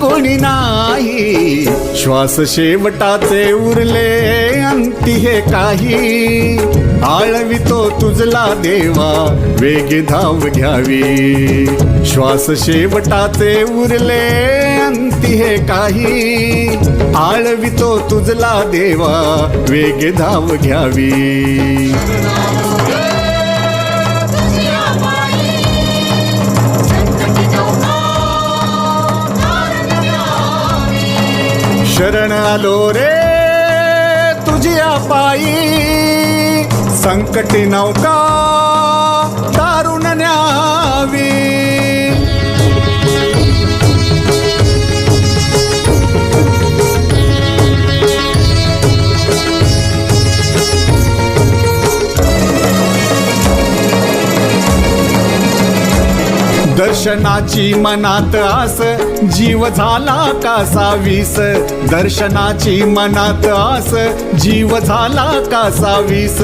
कोणी नाही. श्वास शेवटाचे उरले अंती हे काही. आळवितो तुझला देवा वेग धाव घ्यावी. श्वास शेवटाचे उरले अंती हे काही. आळवितो तुझला देवा वेग धाव घ्यावी. शरण आलो रे तुझी पायी संकटी नौका दर्शनाची मनात आस जीव झाला कासा वीस. दर्शनाची मनात आस जीव झाला कासा वीस.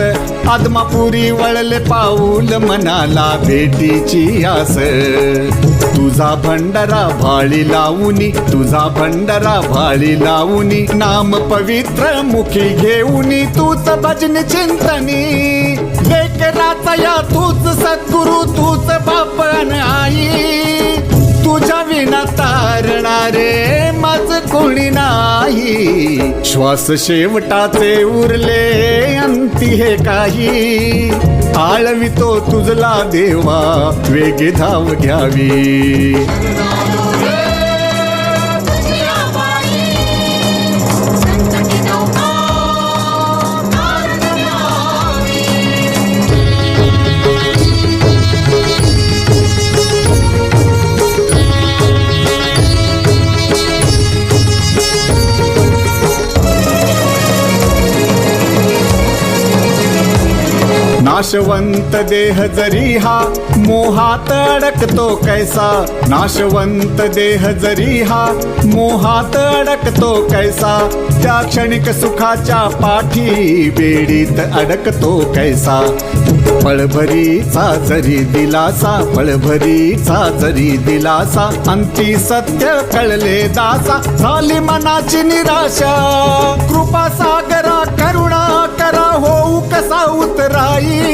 आदमापुरी वळले पाऊल मनाला भेटीची आस. तुझा भंडारा भाळी लावूनी तुझा भंडारा भाळी लावूनी नाम पवित्र मुखी घेऊनी तूच भजन चिंतनी. लेकराचा या तूच सद्गुरु तूच बापण आई. तुझ्या विना तारणारे माझ कोणी नाही. श्वास शेवटाचे उरले अंती हे काही. आळवितो तुझला देवा वेगे धाव घ्यावी. नाशवंत देह जरी हा मोहात अडकतो कैसा? नाशवंत देह जरी हा मोहात अडकतो कैसा? त्या क्षणिक सुखाच्या पाठी बेडीत अडकतो कैसा? पळभरीचा जरी दिलासा पळभरीचा जरी दिलासा अंती सत्य कळले दासा. झाली मनाची निराशा कृपा सागरा करुणा करा होऊ कसा उतराई?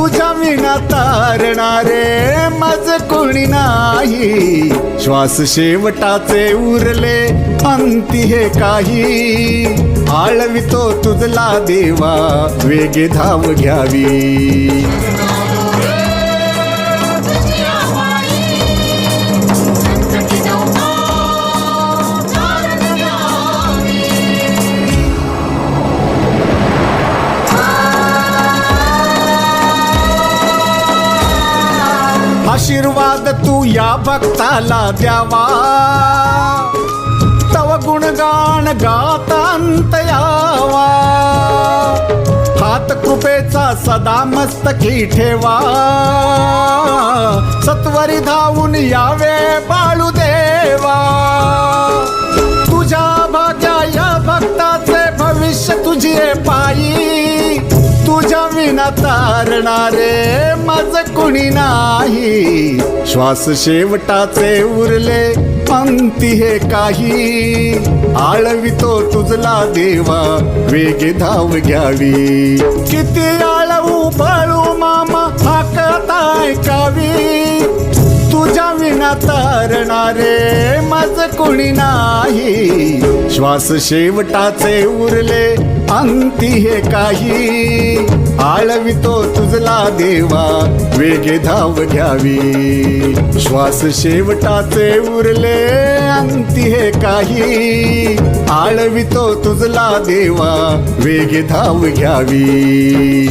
तुझ्या विना तारणारे माझ कोणी नाही. श्वास शेवटाचे उरले अंती हे काही. आळवितो तुझला देवा वेगे धाव घ्यावी. आशीर्वाद तू या भक्ताला द्यावा. तव गुणगान गातांत यावा. हात कृपेचा सदा मस्तकी ठेवा. सत्वरी धावून यावे बाळू विना तारणारे माझ कुणी नाही. श्वास शेवटाचे उरले पंक्ती हे काही. आळवितो तुझला देवा वेगे धाव घ्यावी. किती आळवू बाळू मामा हाकत ऐकावी. तुझ्या विना तारणारे माझ कोणी नाही. श्वास शेवटाचे उरले अंती हे काही. आळवितो तुझला देवा वेगे धाव घ्यावी. श्वास शेवटाचे उरले अंती हे काही. आळवितो तुझला देवा वेगे धाव घ्यावी.